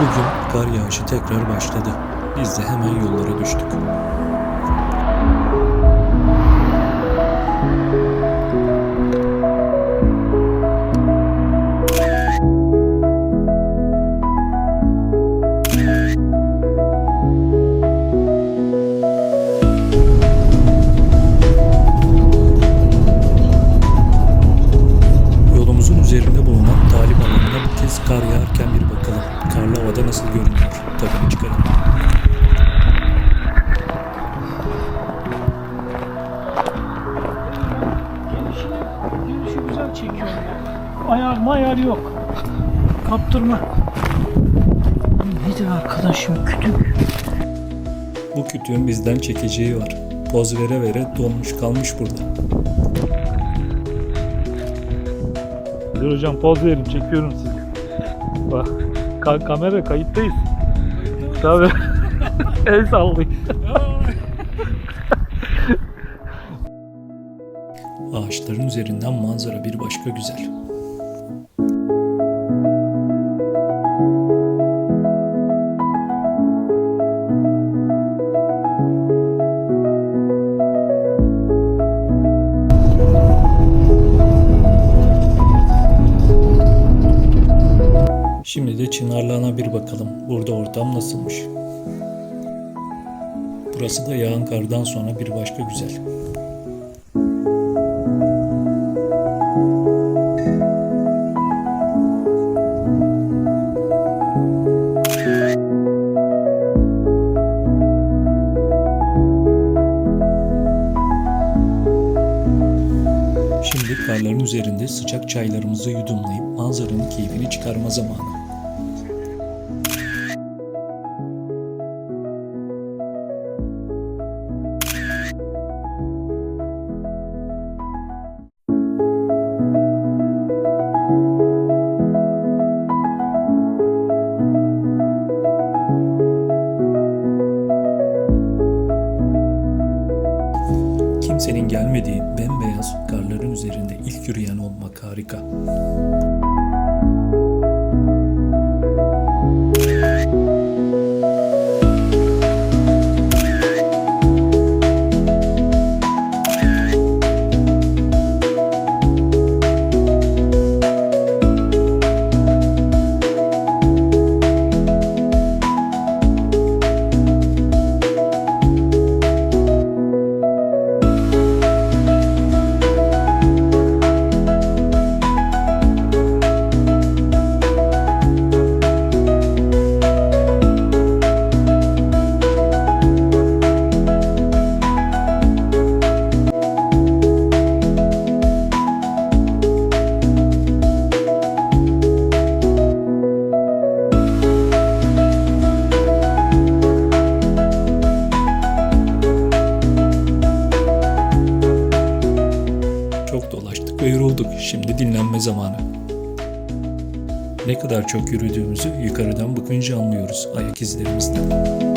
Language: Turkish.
Bugün kar yağışı tekrar başladı. Biz de hemen yollara düştük. Üzerinde bulunan talip alanına bu kez kar yağarken bir bakalım. Karlı havada nasıl görünüyor? Tadını çıkaralım. Ayar mayar yok. Kaptırma. Nedir arkadaşım kütük? Bu kütüğün bizden çekeceği var. Poz vere vere donmuş kalmış burada. Dur hocam poz verin çekiyorum sizi. Bak ka- kamera kayıttayız. Tabii. El sallayın. Ağaçların üzerinden manzara bir başka güzel. Şimdi de Çınarlı'na bir bakalım. Burada ortam nasılmış? Burası da yağan kardan sonra bir başka güzel. Şimdi karların üzerinde sıcak çaylarımızı yudumlayıp manzaranın keyfini çıkarma zamanı. Kimsenin gelmediği bembeyaz karların üzerinde ilk yürüyen olmak harika. Şimdi dinlenme zamanı. Ne kadar çok yürüdüğümüzü yukarıdan bakınca anlıyoruz ayak izlerimizden.